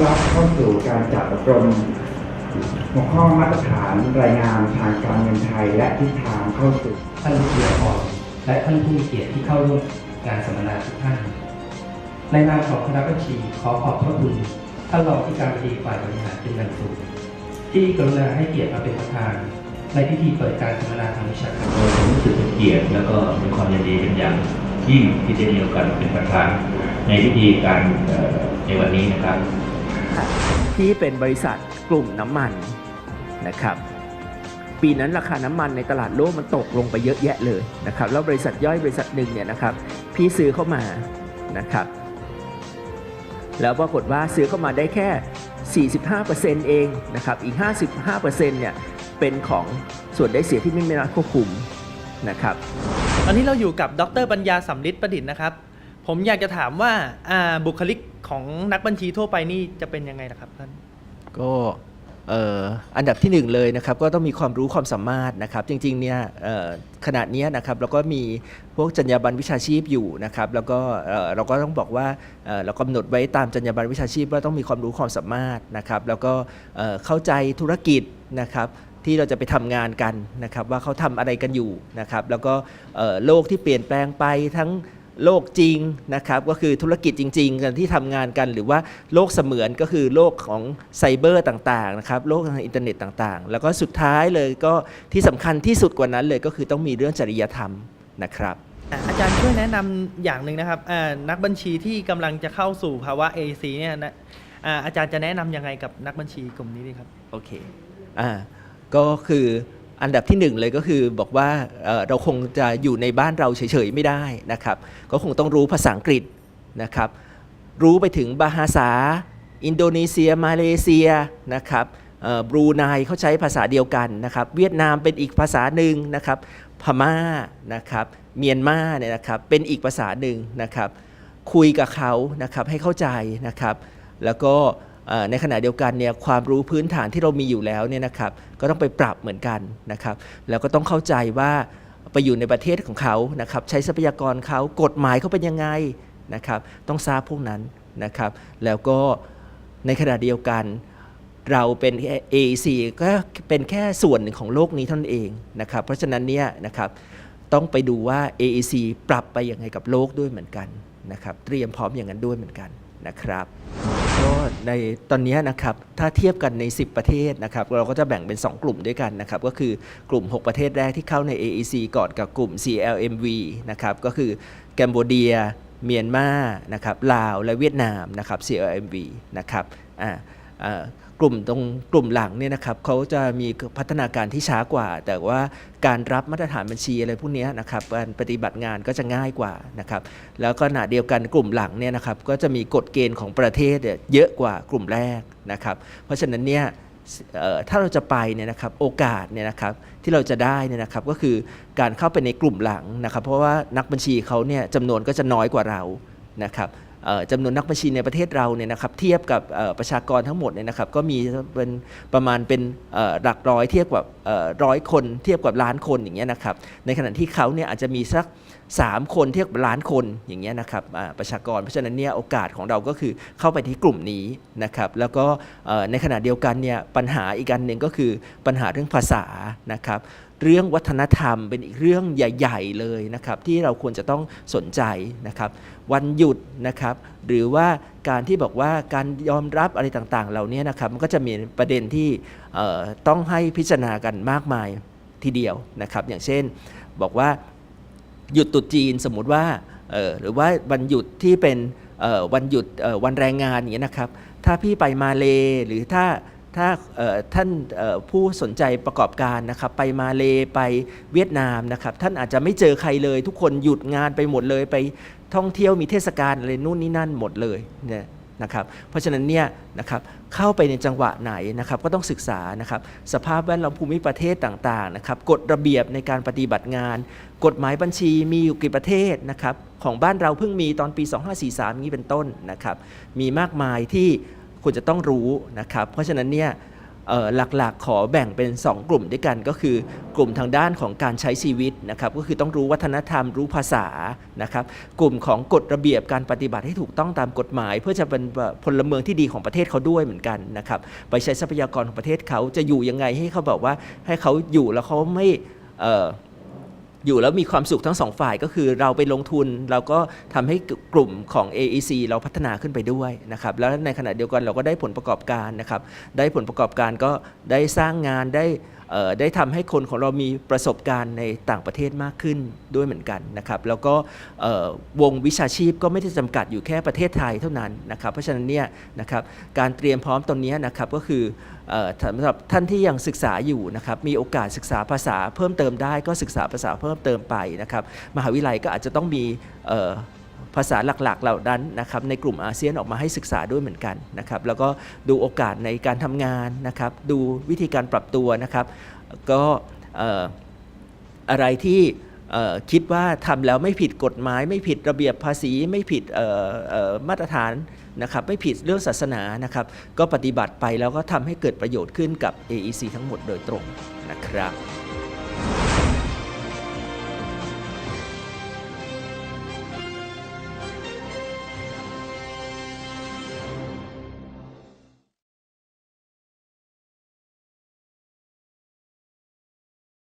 รับเข้าสู่การจัดอบรมหัวข้อมาตรฐานรายงานทางการเงินไทย และทิศทางเข้าสู่ท่านวิทยากรและท่านผู้มีเกียรติที่เข้าร่วมงานสัมมนาทุกท่าน ในนามของคณะบัญชีขอขอบพระคุณท่านรองที่การบดีฝ่ายบริหารเป็นอย่างสูงที่กรุณาให้เกียรติมาเป็นประธาน ในพิธีเปิดการสัมมนาทางวิชาการผมรู้สึกเป็นเกียรติแล้วก็มีความยินดีเป็นอย่างยิ่งที่จะมีโอกาสเป็นประธาน ในพิธีการในวันนี้นะครับ ที่เป็นบริษัทกลุ่มน้ำมันนะครับ ปีนั้นราคาน้ำมันในตลาดโลกมันตกลงไปเยอะแยะเลยนะครับ แล้วบริษัทย่อยบริษัทหนึ่งเนี่ยนะครับ พี่ซื้อเข้ามานะครับ แล้วปรากฏว่าซื้อเข้ามาได้แค่ 45%เองนะครับ อีก 55%เนี่ยเป็นของส่วนได้เสียที่ไม่มีรัฐควบคุมนะครับ ตอนนี้เราอยู่กับดรปัญญาสำลิดประดิษฐ์นะครับ ผมอยากจะถามว่าบุคลิก ของนักบัญชีทั่วไปนี่จะเป็นยังไงล่ะครับท่าน ก็อันดับที่หนึ่งเลยนะครับก็ต้องมีความรู้ความสามารถนะครับจริงๆเนี่ยขนาดนี้นะครับเราก็มีพวกจรรยาบรรณวิชาชีพอยู่นะครับแล้วก็เราก็ต้องบอกว่าเรากำหนดไว้ตามจรรยาบรรณวิชาชีพว่าต้องมีความรู้ความสามารถนะครับแล้วก็เข้าใจธุรกิจนะครับที่เราจะไปทำงานกันนะครับว่าเขาทำอะไรกันอยู่นะครับแล้วก็โลกที่เปลี่ยนแปลงไปทั้ง โลกจริงนะครับก็คือธุรกิจจริงๆกันที่ทำงานกัน หรือว่าโลกเสมือนก็คือโลกของไซเบอร์ต่างๆนะครับโลกทางอินเทอร์เน็ตต่างๆ แล้วก็สุดท้ายเลยก็ที่สำคัญที่สุดกว่านั้นเลยก็คือต้องมีเรื่องจริยธรรมนะครับอ่าอาจารย์ช่วยแนะนำอย่างหนึ่งนะครับอ่านักบัญชีที่กำลังจะเข้าสู่ภาวะ AC เนี่ยนะอ่าอาจารย์จะแนะนำยังไงกับนักบัญชีกลุ่มนี้ดีครับโอเคอ่าก็คือ อันดับที่หนึ่งเลยก็คือบอกว่าเราคงจะอยู่ในบ้านเราเฉยๆไม่ได้นะครับ ก็คงต้องรู้ภาษาอังกฤษนะครับ รู้ไปถึงบาฮาษา อินโดนีเซีย มาเลเซียนะครับบรูไนเขาใช้ภาษาเดียวกันนะครับ เวียดนามเป็นอีกภาษาหนึ่งนะครับ พม่านะครับ เมียนมาเนี่ยนะครับ เป็นอีกภาษาหนึ่งนะครับ คุยกับเขานะครับให้เข้าใจนะครับ แล้วก็ ในขณะเดียวกันเนี่ยความรู้พื้นฐานที่เรามีอยู่แล้วเนี่ยนะครับก็ต้องไปปรับเหมือนกันนะครับ แล้วก็ต้องเข้าใจว่าไปอยู่ในประเทศของเขานะครับใช้ทรัพยากรเขากฎหมายเขาเป็นยังไงนะครับ ต้องทราบพวกนั้นนะครับ แล้วก็ในขณะเดียวกันเราเป็นแค่ AEC ก็เป็นแค่ส่วนหนึ่งของโลกนี้เท่านั้นเองนะครับ เพราะฉะนั้นเนี่ยนะครับต้องไปดูว่า AEC ปรับไปยังไงกับโลกด้วยเหมือนกันนะครับ เตรียมพร้อมอย่างนั้นด้วยเหมือนกันนะครับ ก็ในตอนนี้นะครับถ้าเทียบกันใน 10 ประเทศนะครับเราก็จะแบ่งเป็น 2 กลุ่มด้วยกันนะครับก็คือกลุ่ม 6 ประเทศแรกที่เข้าใน AEC ก่อนกับกลุ่ม CLMV นะครับก็คือแกมโบเดีย เมียนมานะครับลาวและเวียดนามนะครับ CLMV นะครับอ่าอ่า กลุ่มตรงกลุ่มหลังเนี่ยนะครับเขาจะมีพัฒนาการที่ช้ากว่า แต่ว่าการรับมาตรฐานบัญชีอะไรพวกนี้นะครับการปฏิบัติงานก็จะง่ายกว่านะครับแล้วก็ขณะเดียวกันกลุ่มหลังเนี่ยนะครับก็จะมีกฎเกณฑ์ของประเทศเยอะกว่ากลุ่มแรกนะครับ เพราะฉะนั้นเนี่ยถ้าเราจะไปเนี่ยนะครับโอกาสเนี่ยนะครับที่เราจะได้เนี่ยนะครับก็คือการเข้าไปในกลุ่มหลังนะครับ เพราะว่านักบัญชีเขาเนี่ยจำนวนก็จะน้อยกว่าเรานะครับ จำนวนนักบัญชีในประเทศเราเนี่ยนะครับเทียบกับประชากรทั้งหมดเนี่ยนะครับก็มีเป็นประมาณเป็นหลักร้อยเทียบกับร้อยคน เทียบกับล้านคนอย่างเงี้ยนะครับในขณะที่เขาเนี่ยอาจจะมีสัก3 คนเทียบกับล้านคนอย่างเงี้ยนะครับประชากรเพราะฉะนั้นเนี่ยโอกาสของเราก็คือเข้าไปที่กลุ่มนี้นะครับแล้วก็ในขณะเดียวกันเนี่ยปัญหาอีกอันหนึ่งก็คือปัญหาเรื่องภาษานะครับ เรื่องวัฒนธรรมเป็นอีกเรื่องใหญ่ ๆ เลยนะครับที่เราควรจะต้องสนใจนะครับ วันหยุดนะครับ หรือว่าการที่บอกว่าการยอมรับอะไรต่างๆเหล่านี้นะครับมันก็จะมีประเด็นที่ต้องให้พิจารณากันมากมายทีเดียวนะครับ อย่างเช่นบอกว่าหยุดตรุษจีนสมมุติว่าหรือว่าวันหยุดที่เป็นวันหยุดวันแรงงานอย่างเงี้ยนะครับ ถ้าพี่ไปมาเลหรือถ้า ถ้าท่านผู้สนใจประกอบการนะครับไปมาเลไปเวียดนามนะครับท่านอาจจะไม่เจอใครเลย ทุกคนหยุดงานไปหมดเลยไปท่องเที่ยวมีเทศกาลอะไรนู่นนี่นั่นหมดเลยเนี่ยนะครับเพราะฉะนั้นเนี่ยนะครับเข้าไปในจังหวะไหนนะครับก็ต้องศึกษานะครับสภาพแวดล้อมภูมิประเทศต่างๆนะครับกฎระเบียบในการปฏิบัติงาน กฎหมายบัญชีมีอยู่กี่ประเทศนะครับของบ้านเราเพิ่งมีตอนปี 2543 นี้เป็นต้นนะครับมีมากมายที่ ควรจะต้องรู้นะครับ เพราะฉะนั้นเนี่ยหลักๆ ขอแบ่งเป็น 2 กลุ่มด้วยกันก็คือกลุ่มทางด้านของการใช้ชีวิตนะครับก็คือต้องรู้วัฒนธรรมรู้ภาษานะครับกลุ่มของกฎระเบียบการปฏิบัติให้ถูกต้องตามกฎหมาย เพื่อจะเป็นพลเมืองที่ดีของประเทศเขาด้วยเหมือนกันนะครับไปใช้ทรัพยากรของประเทศเขาจะอยู่ยังไงให้เขาแบบว่าให้เขาอยู่แล้วเขาไม่ อยู่แล้วมีความสุขทั้งสองฝ่ายก็คือเราไปลงทุนเราก็ทำให้กลุ่มของ AEC เราพัฒนาขึ้นไปด้วยนะครับแล้วในขณะเดียวกันเราก็ได้ผลประกอบการนะครับได้ผลประกอบการก็ได้สร้างงานได้ ได้ทำให้คนของเรามีประสบการณ์ในต่างประเทศมากขึ้นด้วยเหมือนกันนะครับ แล้วก็วงวิชาชีพก็ไม่ได้จำกัดอยู่แค่ประเทศไทยเท่านั้นนะครับ เพราะฉะนั้นเนี่ยนะครับการเตรียมพร้อมตรงนี้นะครับก็คือสำหรับท่านที่ยังศึกษาอยู่นะครับมีโอกาสศึกษาภาษาเพิ่มเติมได้ก็ศึกษาภาษาเพิ่มเติมไปนะครับ มหาวิทยาลัยก็อาจจะต้องมี ภาษาหลักๆ เหล่านั้นนะครับในกลุ่มอาเซียนออกมาให้ศึกษาด้วยเหมือนกันนะครับแล้วก็ดูโอกาสในการทำงานนะครับดูวิธีการปรับตัวนะครับ ก็ออะไรที่คิดว่าทำแล้วไม่ผิดกฎหมาย ไม่ผิดระเบียบภาษีไม่ผิดมาตรฐานนะครับไม่ผิดเรื่องศาสนานะครับ ก็ปฏิบัติไปแล้วก็ทำให้เกิดประโยชน์ขึ้นกับ AEC ทั้งหมดโดยตรงนะครับ